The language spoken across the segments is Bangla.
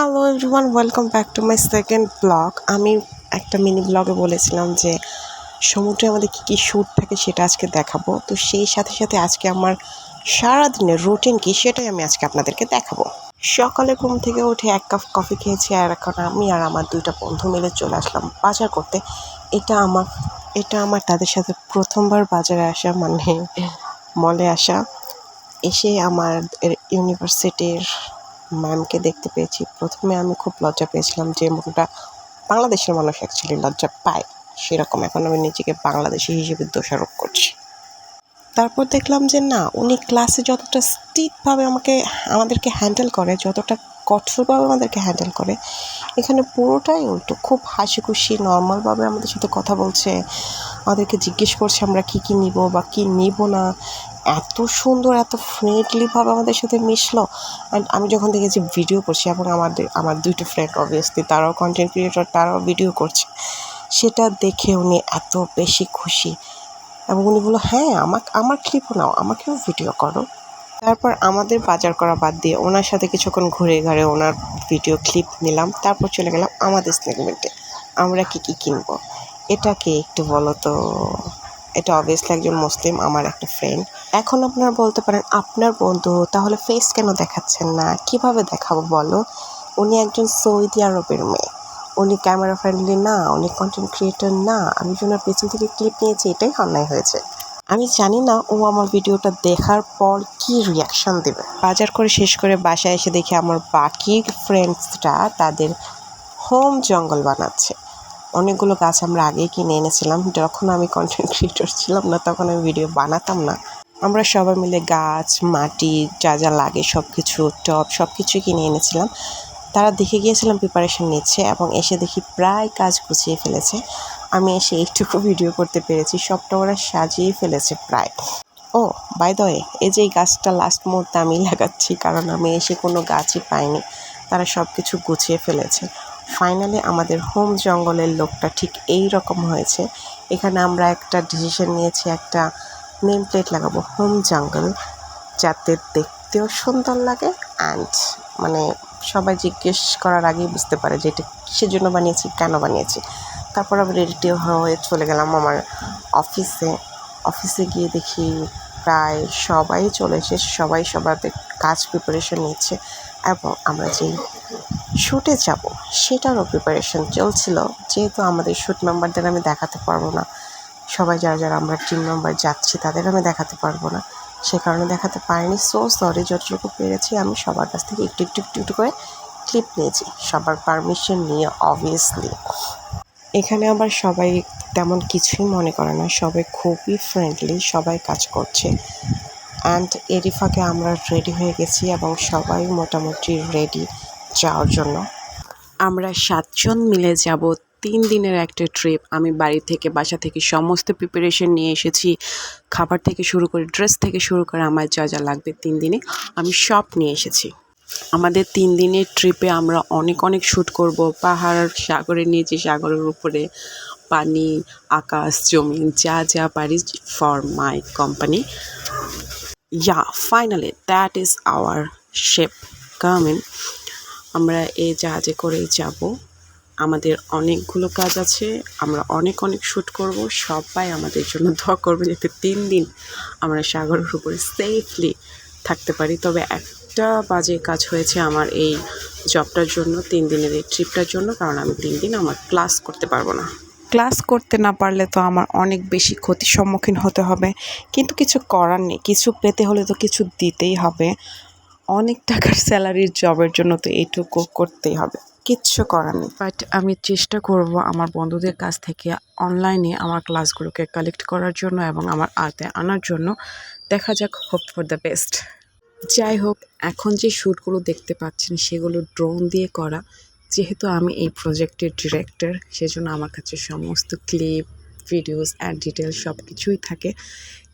Hello everyone welcome back to my second blog আমি একটা মিনি ব্লগে বলেছিলাম যে, সমুদ্রে আমাদের কী কী শ্যুট থাকে সেটা আজকে দেখাবো। তো সেই সাথে সাথে আজকে আমার সারাদিনের রুটিন কী সেটাই আমি আজকে আপনাদেরকে দেখাবো। সকালে ঘুম থেকে উঠে এক কাপ কফি খেয়েছি আর এখন আমি আর আমার দুইটা বন্ধু মিলে চলে আসলাম বাজার করতে। এটা আমার এটা আমার তাদের সাথে প্রথমবার বাজারে আসা মানে মলে আসা। এসে আমার ইউনিভার্সিটির ম্যামকে দেখতে পেয়েছি। প্রথমে আমি খুব লজ্জা পেয়েছিলাম যে মুখটা বাংলাদেশের মানুষ অ্যাকচুয়ালি লজ্জা পায়। সেরকম এখন আমি নিজেকে বাংলাদেশি হিসেবে দোষারোপ করছি। তারপর দেখলাম যে না, উনি ক্লাসে যতটা স্ট্রিক্টভাবে আমাকে, আমাদেরকে হ্যান্ডেল করে, যতটা কঠোরভাবে আমাদেরকে হ্যান্ডেল করে, এখানে পুরোটাই উল্টো। খুব হাসি খুশি নর্মালভাবে আমাদের সাথে কথা বলছে, আমাদেরকে জিজ্ঞেস করছে আমরা কী কী নিব বা কী নিব না। এত সুন্দর, এত ফ্রেন্ডলিভাবে আমাদের সাথে মিশলো। অ্যান্ড আমি যখন দেখেছি ভিডিও করছি এবং আমাদের, আমার দুইটো ফ্রেন্ড অবভিয়াসলি তারাও কন্টেন্ট ক্রিয়েটর তারাও ভিডিও করছে। সেটা দেখে উনি এত বেশি খুশি এবং উনি বলল হ্যাঁ আমাকে, আমার ক্লিপও নাও, আমাকেও ভিডিও করো। তারপর আমাদের বাজার করা বাদ দিয়ে ওনার সাথে কিছুক্ষণ ঘুরে ঘুরে ওনার ভিডিও ক্লিপ নিলাম। তারপর চলে গেলাম আমাদের সেগমেন্টে আমরা কি কি কিনবো? এটাকে একটু বলো তো। এটা অবভিয়াসলি একজন মুসলিম, আমার একটা ফ্রেন্ড এখন আপনারা বলতে পারেন, আপনার বন্ধু, তাহলে ফেস কেন দেখাচ্ছেন না? কীভাবে দেখাবো বলো? উনি একজন সৌদি আরবের মেয়ে। উনি ক্যামেরা ফ্রেন্ডলি না, উনি কন্টেন্ট ক্রিয়েটর না। আমি যে ওনার পেছন থেকে ক্লিপ নিয়েছি, এটাই অন্যায় হয়েছে। আমি জানি না ও আমার ভিডিওটা দেখার পর কি রিয়াকশন দেবে। বাজার করে শেষ করে বাসায় এসে দেখি আমার বাকি ফ্রেন্ডসরা তাদের হোম জঙ্গল বানাচ্ছে। অনেকগুলো গাছ আমরা আগেই কিনে এনেছিলাম। যখন আমি কন্টেন্ট ক্রিয়েটর ছিলাম না, তখন আমি ভিডিও বানাতাম না। আমরা সবাই মিলে গাছ, মাটি, যা যা লাগে সব কিছু টব সব কিছুই কিনে এনেছিলাম। তারা দেখে গিয়েছিলাম প্রিপারেশন নিচ্ছে এবং এসে দেখি প্রায় কাজ গুছিয়ে ফেলেছে। আমি এসে এইটুকু ভিডিও করতে পেরেছি, সবটা ওরা সাজিয়ে ফেলেছে প্রায়। ও বাই দ্য এই যে এই গাছটা লাস্ট মুহূর্তে আমি লাগাচ্ছি, কারণ আমি এসে কোনো গাছই পাইনি। তারা সব কিছু গুছিয়ে ফেলেছে। ফাইনালি আমাদের হোম জঙ্গলের লোকটা ঠিক এই রকম হয়েছে। এখানে আমরা একটা ডিসিশন নিয়েছি, একটা নেম প্লেট লাগাবো হোম জঙ্গল যাতে দেখতেও সুন্দর লাগে অ্যান্ড মানে সবাই জিজ্ঞেস করার আগেই বুঝতে পারে যে এটা কিসের জন্য বানিয়েছি, কেন বানিয়েছি। তারপর আমি রেডি হয়ে চলে গেলাম আমার অফিসে অফিসে গিয়ে দেখি প্রায় সবাই চলে এসেছে, সবাই সবার কাজ প্রিপারেশন নিচ্ছে এবং আমরা যেই শ্যুটে যাব, সেটারও প্রিপারেশন চলছিল। যেহেতু আমাদের শ্যুট মেম্বারদের আমি দেখাতে পারব না, সবাই যারা যারা আমরা টিম মেম্বার যাচ্ছি তাদের আমি দেখাতে পারব না। সে কারণে দেখাতে পারিনি। সো সরি যতটুকু পেরেছি আমি সবার কাছ থেকে একটু একটু একটু একটু করে ক্লিপ নিয়েছি। সবার পারমিশন নিয়ে অবভিয়াসলি এখানে আবার সবাই তেমন কিছুই মনে করে না, সবাই খুবই ফ্রেন্ডলি সবাই কাজ করছে। অ্যান্ড এরই ফাঁকে আমরা রেডি হয়ে গেছি এবং সবাই মোটামুটি রেডি যাওয়ার জন্য। আমরা সাতজন মিলে যাব তিন দিনের একটা ট্রিপ আমি বাড়ি থেকে বাসা থেকে সমস্ত প্রিপারেশন নিয়ে এসেছি। খাবার থেকে শুরু করে ড্রেস থেকে শুরু করে আমার যা যা লাগবে তিন দিনে আমি সব নিয়ে এসেছি। আমাদের তিন দিনের ট্রিপে আমরা অনেক অনেক শ্যুট করব। পাহাড় সাগরের নিচে সাগরের উপরে, পানি, আকাশ, জমিন, যা যা পারি for my company yeah finally that is our ship coming আমরা এই জাহাজে করেই যাব। আমাদের অনেকগুলো কাজ আছে, আমরা অনেক অনেক শ্যুট করব, সবাই আমাদের জন্য দোয়া করবে যাতে তিন দিন আমরা সাগরের উপরে সেফলি থাকতে পারি। তবে একটা বাজে কাজ হয়েছে আমার এই জবটার জন্য, তিন দিনের এই ট্রিপটার জন্য, কারণ আমি তিন দিন আমার ক্লাস করতে পারব না। ক্লাস করতে না পারলে তো আমার অনেক বেশি ক্ষতির সম্মুখীন হতে হবে। কিন্তু কিছু করার নেই, কিছু পেতে হলে তো কিছু দিতেই হবে। অনেক টাকার স্যালারির জবের জন্য তো এইটুকু করতেই হবে। কিচ্ছু করার নেই। বাট আমি চেষ্টা করব আমার বন্ধুদের কাছ থেকে অনলাইনে আমার ক্লাসগুলোকে কালেক্ট করার জন্য এবং আমার আতে আনার জন্য। দেখা যাক হোপ ফর দ্য বেস্ট যাই হোক, এখন যে শ্যুটগুলো দেখতে পাচ্ছেন, সেগুলো ড্রোন দিয়ে করা। যেহেতু আমি এই প্রজেক্টের ডিরেক্টর সেজন্য আমার কাছে সমস্ত ক্লিপ ভিডিওস অ্যান্ড ডিটেলস সব কিছুই থাকে।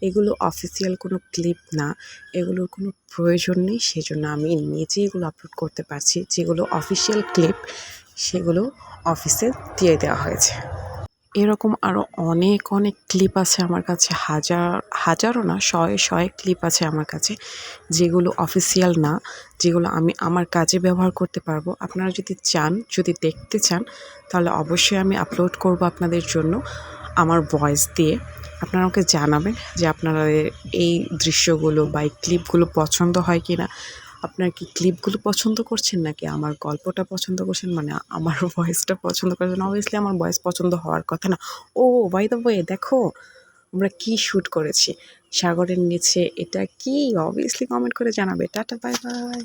এগুলো অফিসিয়াল কোনো ক্লিপ না। এগুলোর কোনো প্রয়োজন নেই, সেজন্য আমি নিজে এগুলো আপলোড করতে পারছি। যেগুলো অফিসিয়াল ক্লিপ সেগুলো অফিসে দিয়ে দেওয়া হয়েছে। এরকম আরও অনেক অনেক ক্লিপ আছে আমার কাছে। হাজার, হাজারও না, শয়ে শয়ে ক্লিপ আছে আমার কাছে। যেগুলো অফিসিয়াল না, যেগুলো আমি আমার কাজে ব্যবহার করতে পারব। আপনারা যদি চান, যদি দেখতে চান, তাহলে অবশ্যই আমি আপলোড করব আপনাদের জন্য। আমার ভয়েস দিয়ে আপনারা আমাকে জানাবেন যে আপনারা এই দৃশ্যগুলো বা এই ক্লিপগুলো পছন্দ হয় কি না আপনার কি ক্লিপগুলো পছন্দ করছেন নাকি আমার গল্পটা পছন্দ করছেন? মানে আমার ভয়েসটা পছন্দ করছেন? অবভিয়াসলি আমার ভয়েস পছন্দ হওয়ার কথা না। ও বাই দ্য ওয়ে দেখো, আমরা কি শ্যুট করেছি? সাগরের নিচে এটা কি? অবভিয়াসলি কমেন্ট করে জানাবে। Tata bye bye